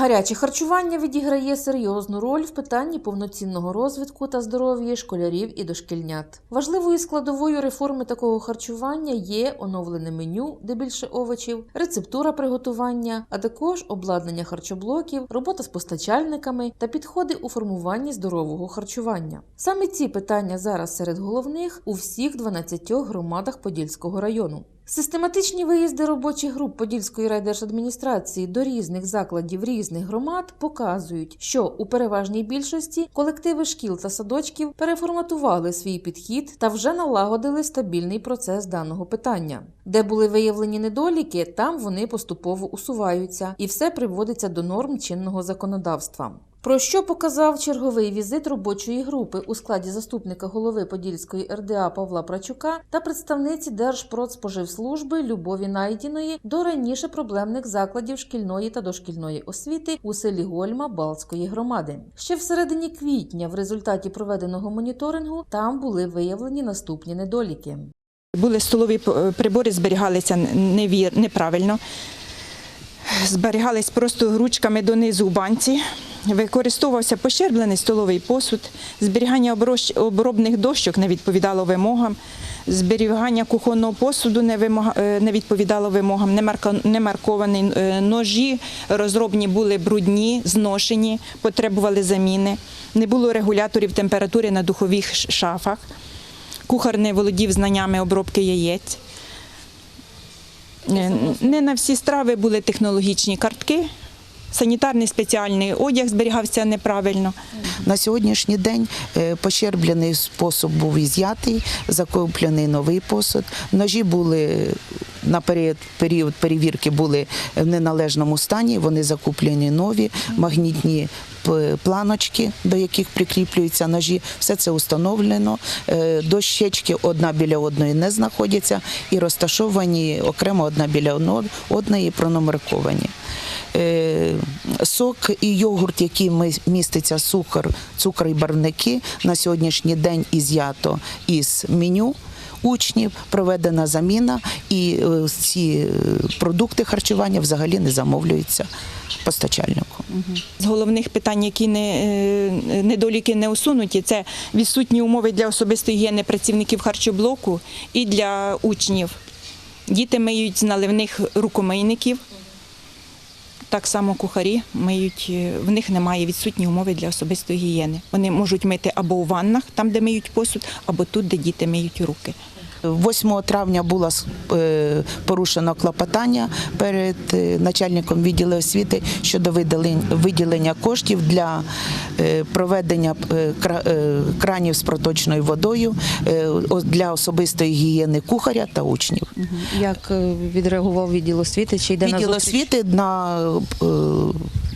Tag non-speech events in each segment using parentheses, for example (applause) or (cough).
Гаряче харчування відіграє серйозну роль в питанні повноцінного розвитку та здоров'я школярів і дошкільнят. Важливою складовою реформи такого харчування є оновлене меню, де більше овочів, рецептура приготування, а також обладнання харчоблоків, робота з постачальниками та підходи у формуванні здорового харчування. Саме ці питання зараз серед головних у всіх 12 громадах Подільського району. Систематичні виїзди робочих груп Подільської райдержадміністрації до різних закладів різних громад показують, що у переважній більшості колективи шкіл та садочків переформатували свій підхід та вже налагодили стабільний процес даного питання. Де були виявлені недоліки, там вони поступово усуваються, і все приводиться до норм чинного законодавства. Про що показав черговий візит робочої групи у складі заступника голови Подільської РДА Павла Прачука та представниці Держпродспоживслужби Любові Найдіної до раніше проблемних закладів шкільної та дошкільної освіти у селі Гольма Балтської громади. Ще в середині квітня, в результаті проведеного моніторингу, там були виявлені наступні недоліки. Були столові е, прибори, зберігалися невір, неправильно. Зберігались просто ручками донизу у банці. Використовувався пощерблений столовий посуд, зберігання обробних дощок не відповідало вимогам, зберігання кухонного посуду не, е, відповідало вимогам, не, марка- не марковані е, ножі розробні були брудні, зношені, потребували заміни. Не було регуляторів температури на духових шафах. Кухар не володів знаннями обробки яєць. Е, Не на всі страви були технологічні картки. Санітарний спеціальний одяг зберігався неправильно. На сьогоднішній день е, пощерблений спосіб був ізятий, закуплений новий посуд. Ножі були на період, період перевірки були в неналежному стані. Вони закуплені нові, магнітні планочки, до яких прикріплюються ножі. Все це установлено. Е, Дощечки одна біля одної не знаходяться і розташовані окремо одна біля одно- одної пронумерковані. Е, Сок і йогурт, який міститься цукор, цукор і барвники, на сьогоднішній день ізято із меню. Учнів проведена заміна, і е, ці е, продукти харчування взагалі не замовлюються постачальнику. З головних питань, які не, недоліки не усунуті, це відсутні умови для особистої гігієни працівників харчоблоку і для учнів. Діти миють з наливних рукомийників. Так само кухарі миють, е, в них немає відсутні умови для особистої гігієни. Вони можуть мити або у ваннах, там, де миють посуд, або тут, де діти миють руки. 8 травня було е, порушено клопотання перед е, начальником відділу освіти щодо виділення коштів для е, проведення кра- кранів з проточною водою для особистої гігієни кухаря та учнів. Як відреагував відділ освіти? Чи йде Відділ на освіти на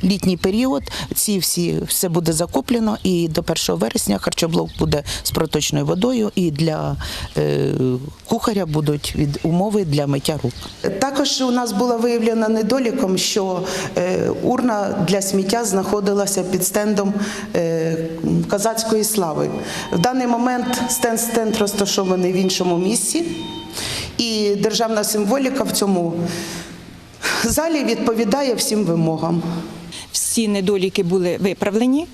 літній період ці всі все буде закуплено, і до 1 вересня харчоблок буде з проточною водою, і для е, кухаря будуть від умови для миття рук. Також у нас було виявлено недоліком, що е, урна для сміття знаходилася під стендом е, козацької слави. В даний момент стенд, стенд розташований в іншому місці, і державна символіка в цьому залі відповідає всім вимогам. Всі недоліки були виправлені.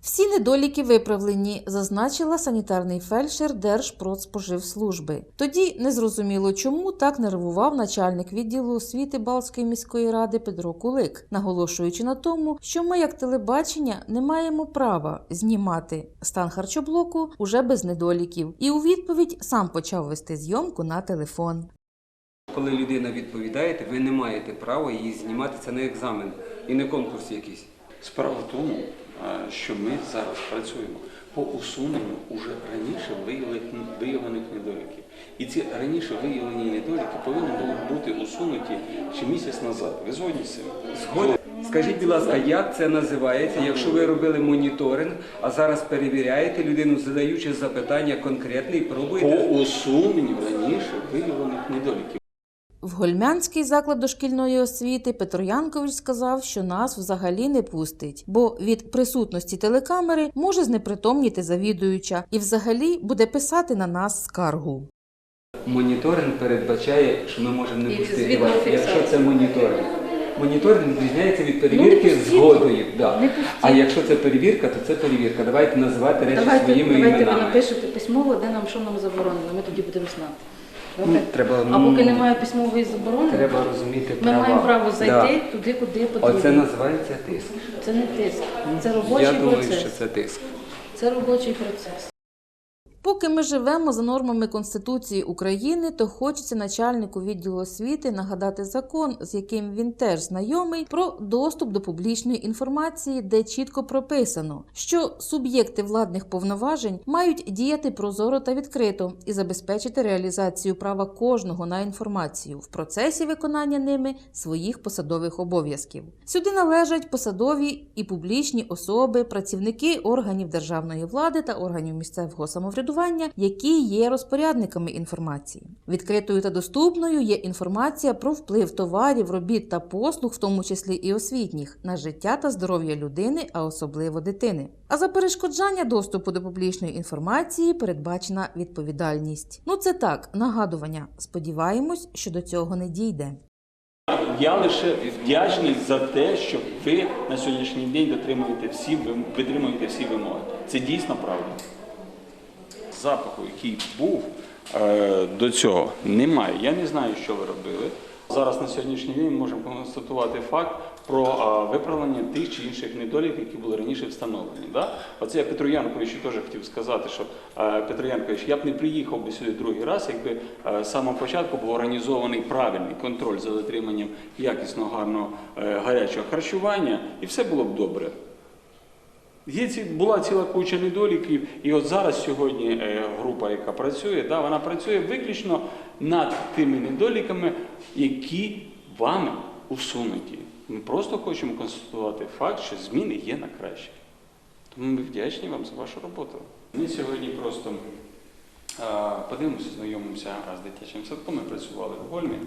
Всі недоліки виправлені, зазначила санітарний фельдшер Держпродспоживслужби. Тоді незрозуміло, чому так нервував начальник відділу освіти Балтської міської ради Петро Кулик, наголошуючи на тому, що ми, як телебачення, не маємо права знімати стан харчоблоку уже без недоліків, і у відповідь сам почав вести зйомку на телефон. Коли людина відповідає, ви не маєте права її знімати. Це не екзамен і не конкурс якийсь. Справа в тому, що ми зараз працюємо по усуненню уже раніше виявлених, недоліків. І ці раніше виявлені недоліки повинні були бути усунуті ще місяць назад. Ви згодні з цим? Згоден. Скажіть, будь ласка, як це називається, якщо ви робили моніторинг, а зараз перевіряєте людину, задаючи запитання конкретне і По усуненню раніше виявлених недоліків. В Гольмянський заклад дошкільної освіти Петро Янкович сказав, що нас взагалі не пустить, бо від присутності телекамери може знепритомніти завідуюча і взагалі буде писати на нас скаргу. Моніторинг передбачає, що ми можемо не пустити вас, якщо це моніторинг. Моніторинг відрізняється від перевірки згодою. Да. А якщо це перевірка, то це перевірка. Давайте називати речі Давайте, своїми давайте ви напишете письмово, де нам що нам заборонено. Ми тоді будемо знати. Ну, треба, а ну, поки немає письмової заборони, Треба розуміти ми права. маємо право зайти Да. туди, куди потрібно. Оце називається тиск. Це не тиск, це робочий Я думаю, процес. що це тиск. Це робочий процес. Поки ми живемо за нормами Конституції України, то хочеться начальнику відділу освіти нагадати закон, з яким він теж знайомий, про доступ до публічної інформації, де чітко прописано, що суб'єкти владних повноважень мають діяти прозоро та відкрито і забезпечити реалізацію права кожного на інформацію в процесі виконання ними своїх посадових обов'язків. Сюди належать посадові і публічні особи, працівники органів державної влади та органів місцевого самоврядування, які є розпорядниками інформації. Відкритою та доступною є інформація про вплив товарів, робіт та послуг, в тому числі і освітніх, на життя та здоров'я людини, а особливо дитини. А за перешкоджання доступу до публічної інформації передбачена відповідальність. Ну це так, нагадування. Сподіваємось, що до цього не дійде. Я лише вдячний за те, що ви на сьогоднішній день дотримуєте всі витримуєте всі вимоги. Це дійсно правда. Запаху, який був е, до цього, немає. Я не знаю, що ви робили. Зараз на сьогоднішній день можемо констатувати факт про е, виправлення тих чи інших недоліків, які були раніше встановлені. Да? Оце я Петру Янковичу теж хотів сказати, що е, Петро Янкович, я б не приїхав би сюди другий раз, якби з самого початку був організований правильний контроль за дотриманням якісного гарного гарячого харчування, і все було б добре. Є ці, була ціла куча недоліків, і от зараз сьогодні е, група, яка працює, да, вона працює виключно над тими недоліками, які вами усунуті. Ми просто хочемо констатувати факт, що зміни є на краще. Тому ми вдячні вам за вашу роботу. Ми сьогодні просто подивимося, знайомимося з дитячим садком. Ми працювали в Гольмі,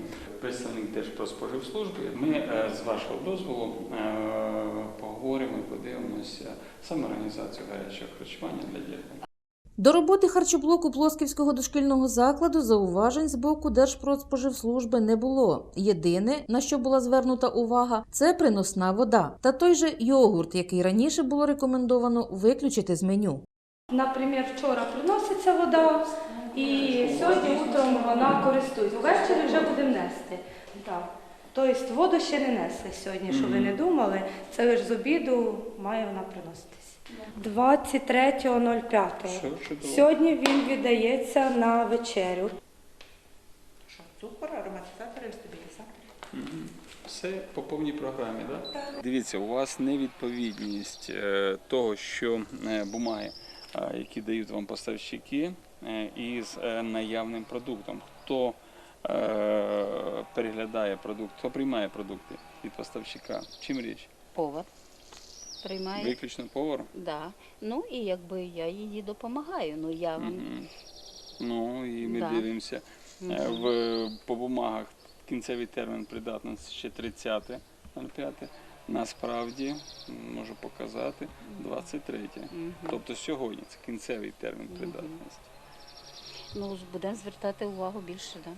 представник Держпродспоживслужби. Ми е, з вашого дозволу е, поговоримо і подивимося саме організацію гарячого харчування для дітей. До роботи харчоблоку Плосківського дошкільного закладу зауважень з боку Держпродспоживслужби не було. Єдине, на що була звернута увага, це приносна вода та той же йогурт, який раніше було рекомендовано виключити з меню. Наприклад, вчора приноситься вода, і сьогодні утром вона користується. Ввечері вже будемо нести. Так. Тобто воду ще не несли сьогодні, щоб ви не думали. Це лише з обіду має вона приноситись. 23.05. Сьогодні він віддається на вечерю. Що, Цукор, ароматизатори, стабілізатори. Все по повній програмі, так? Дивіться, у вас невідповідність е, того, що е, бумаги, е, які дають вам поставщики, е, із е, наявним продуктом. Хто е, переглядає продукт, хто приймає продукти від поставщика? Чим річ? Повар приймає. Виключно повар? Да. Ну і якби я їй допомагаю. Ну я вам Мгм. Ну і ми Да. дивимося. Е, В, по бумагах кінцевий термін придатності ще 30.05. Насправді можу показати 23. Тобто сьогодні це кінцевий термін придатності. ну будемо звертати увагу більше, да.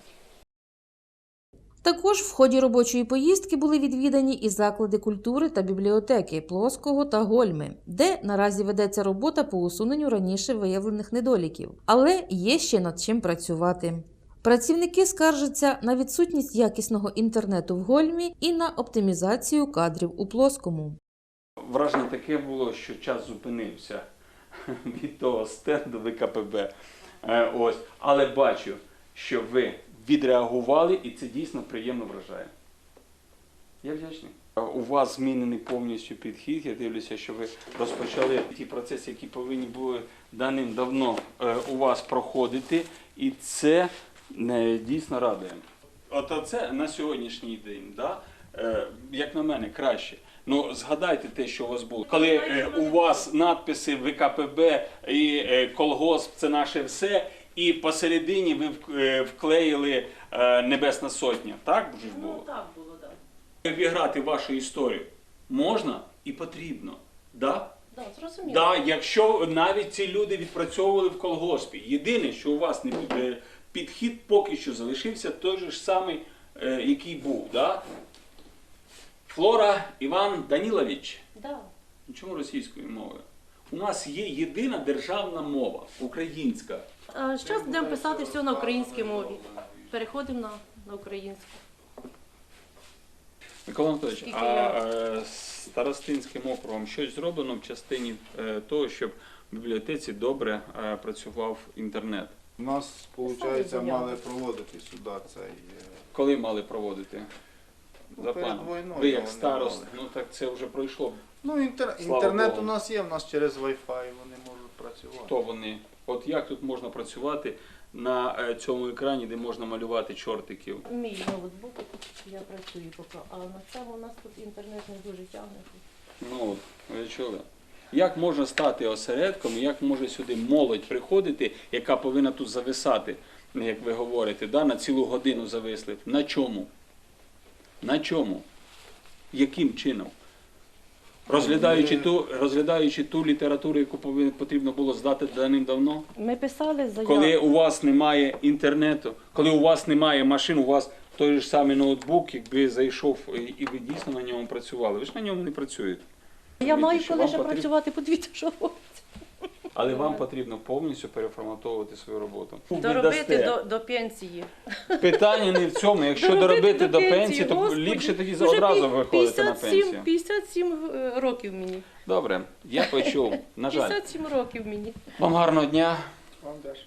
Також в ході робочої поїздки були відвідані і заклади культури та бібліотеки Плоского та Гольми, де наразі ведеться робота по усуненню раніше виявлених недоліків, але є ще над чим працювати. Працівники скаржаться на відсутність якісного інтернету в Гольмі і на оптимізацію кадрів у Плоскому. Враження таке було, що час зупинився (laughs) від того стенду ВКПБ. Е, Ось. Але бачу, що ви відреагували, і це дійсно приємно вражає. Я вдячний. У вас змінений повністю підхід. Я дивлюся, що ви розпочали ті процеси, які повинні були давним-давно е, у вас проходити, і це е, дійсно радує. От це на сьогоднішній день, да? е, як на мене, краще. Ну, згадайте те, що у вас було. Коли е, у вас надписи ВКПБ і е, колгосп це наше все, і посередині ви вклеїли е, Небесна Сотня. Так ж було? Так було, так. Обіграти вашу історію можна і потрібно. Да? Да, зрозуміло. Да, якщо навіть ці люди відпрацьовували в колгоспі. Єдине, що у вас не під- е, підхід поки що залишився той же ж самий, е, який був. Да? Флора Іван Данілович. Да. Чому російською мовою? У нас є єдина державна мова українська. А зараз будемо писати все на українській мові. Переходимо на, на українську. Микола Анатолійович, Скільки а е, старостинським округом щось зроблено в частині е, того, щоб в бібліотеці добре е, працював інтернет. У нас, виходить, мали проводити сюди цей. е, Коли мали проводити? Ну, За перед планом. війною Ви як вони старост, мали. ну так це вже пройшло. Ну, інтер... Слава інтернет Богу. у нас є, у нас через Wi-Fi вони можуть працювати. Хто вони? От як тут можна працювати на е, цьому екрані, де можна малювати чортиків? Мій ноутбук, я працюю поки, а на цьому у нас тут інтернет не дуже тягне. Ну от, ви чули? Як можна стати осередком, і як може сюди молодь приходити, яка повинна тут зависати, як ви говорите, да, на цілу годину зависли? На чому? На чому? Яким чином? Розглядаючи ту, розглядаючи ту літературу, яку потрібно було здати давним-давно? Ми писали заяву. Коли у вас немає інтернету, коли у вас немає машин, у вас той ж самий ноутбук, якби зайшов і ви дійсно на ньому працювали. Ви ж на ньому не працюєте. Я маю що коли ще працювати, подивіться, що робиться. Але вам потрібно повністю переформатовувати свою роботу. Доробити до, до пенсії. Питання не в цьому. (laughs) Якщо доробити до пенсії, то Господи. ліпше тоді Уже одразу пі- виходити на 57 пенсію. 57 е, років мені. Добре, я почув. (laughs) На жаль. 57 років мені. Вам гарного дня. Вам теж.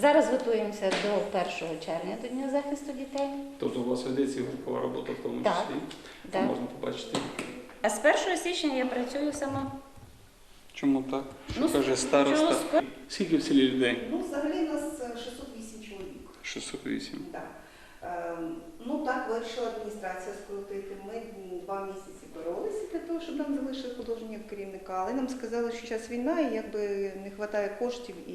Зараз готуємося до 1 червня, до Дня захисту дітей. Тобто у вас ведеться групова робота в тому Так. числі. Так. Можна побачити. А з 1 січня я працюю сама. Чому так? Що Ну, каже староста? ска- Скільки в селі людей? Ну, взагалі у нас е, 608 чоловік. 608. Да. Е, ну так вирішила адміністрація скоротити. Ми два місяці боролися для того, щоб нам залишили художнього керівника, але нам сказали, що зараз війна і якби не вистачає коштів. І,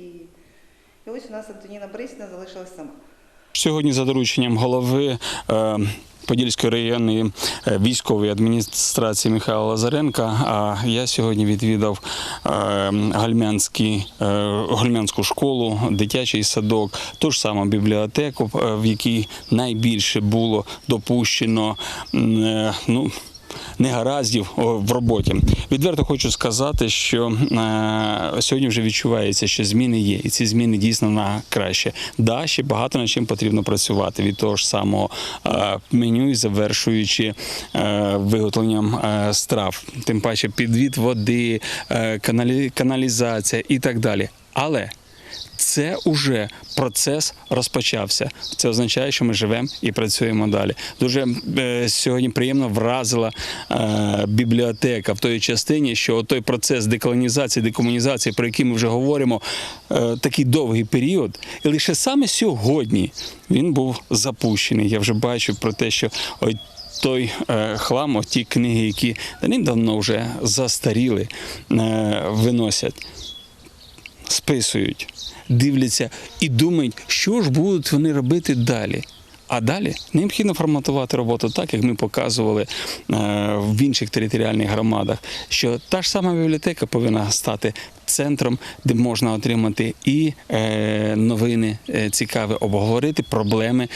і ось у нас Антоніна Борисівна залишилась сама. Сьогодні за дорученням голови е, Подільської районної е, військової адміністрації Михайла Лазаренка. А я сьогодні відвідав е, гальмянську школу, дитячий садок, ту ж саму бібліотеку, в якій найбільше було допущено. Ну, негараздів в роботі. Відверто хочу сказати, що е, сьогодні вже відчувається, що зміни є, і ці зміни дійсно на краще. Да, ще багато над чим потрібно працювати від того ж самого е, меню і завершуючи е, виготовленням страв, тим паче підвід води, каналізація і так далі. Але це уже процес розпочався. Це означає, що ми живемо і працюємо далі. Дуже е, сьогодні приємно вразила е, бібліотека в той частині, що той процес деколонізації, декомунізації, про який ми вже говоримо, е, такий довгий період, і лише саме сьогодні він був запущений. Я вже бачу про те, що той е, хлам, ті книги, які давним-давно вже застаріли, е, виносять списують, дивляться і думають, що ж будуть вони робити далі. А далі необхідно форматувати роботу так, як ми показували е, в інших територіальних громадах, що та ж сама бібліотека повинна стати центром, де можна отримати і е, новини е, цікаві, обговорити проблеми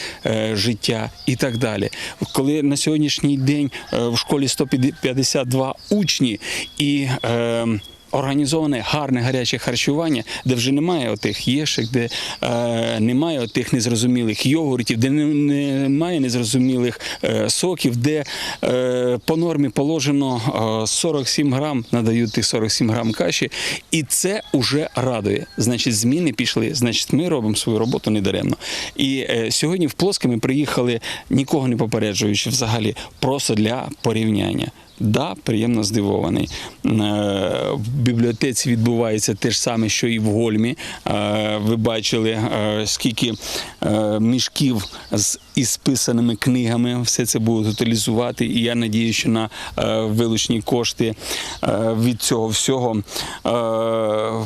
життя і так далі. Коли на сьогоднішній день в школі 152 учні і організоване гарне гаряче харчування, де вже немає отих єшек, де е, немає отих незрозумілих йогуртів, де не- немає незрозумілих е, соків, де е, по нормі положено е, 47 грам, надають тих 47 грам каші, і це вже радує. Значить, зміни пішли. Значить, ми робимо свою роботу недаремно. І е, сьогодні в Плоске ми приїхали, нікого не попереджуючи взагалі, просто для порівняння. Да, приємно здивований. Е, В бібліотеці відбувається те ж саме, що і в Гольмі. Е, Ви бачили, е, скільки мішків з із списаними книгами. Все це будуть утилізувати. І я надію, що на вилучні кошти від цього всього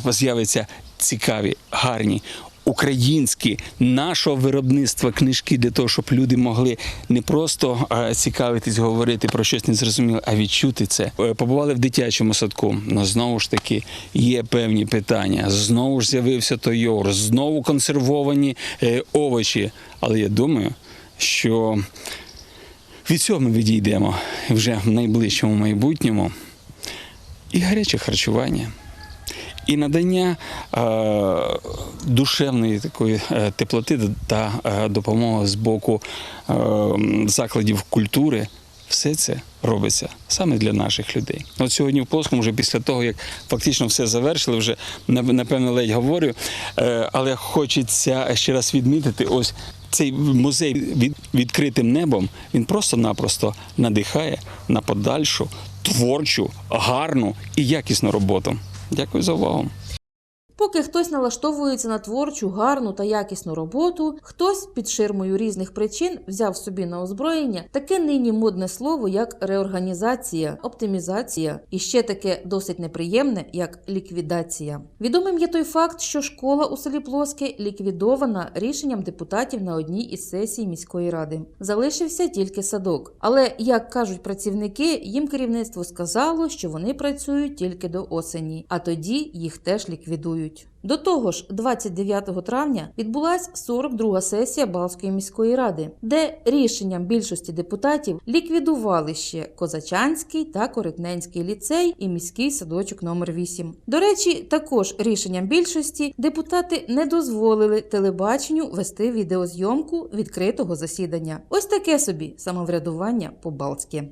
з'являться цікаві, гарні українські нашого виробництва книжки для того, щоб люди могли не просто е, цікавитись, говорити про щось незрозуміле, а відчути це. Е, Побували в дитячому садку. Ну знову ж таки є певні питання. Знову ж з'явився той йогурт, знову консервовані е, овочі. Але я думаю, що Від цього ми відійдемо вже в найближчому майбутньому. І гаряче харчування, і надання е, душевної такої е, теплоти та е, допомоги з боку закладів культури. Все це робиться саме для наших людей. От сьогодні в Плоскому, вже після того, як фактично все завершили, вже нап- напевно ледь говорю, але хочеться ще раз відмітити, ось цей музей від відкритим небом, він просто-напросто надихає на подальшу творчу, гарну і якісну роботу. Дякую за увагу. Поки хтось налаштовується на творчу, гарну та якісну роботу, хтось під ширмою різних причин взяв собі на озброєння таке нині модне слово, як реорганізація, оптимізація і ще таке досить неприємне, як ліквідація. Відомим є той факт, що школа у селі Плоске ліквідована рішенням депутатів на одній із сесій міської ради. Залишився тільки садок. Але як кажуть працівники, їм керівництво сказало, що вони працюють тільки до осені, а тоді їх теж ліквідують. До того ж, 29 травня відбулась 42-га сесія Балської міської ради, де рішенням більшості депутатів ліквідували ще Козачанський та Коритненський ліцей і міський садочок номер 8. До речі, також рішенням більшості депутати не дозволили телебаченню вести відеозйомку відкритого засідання. Ось таке собі самоврядування по-балтськи.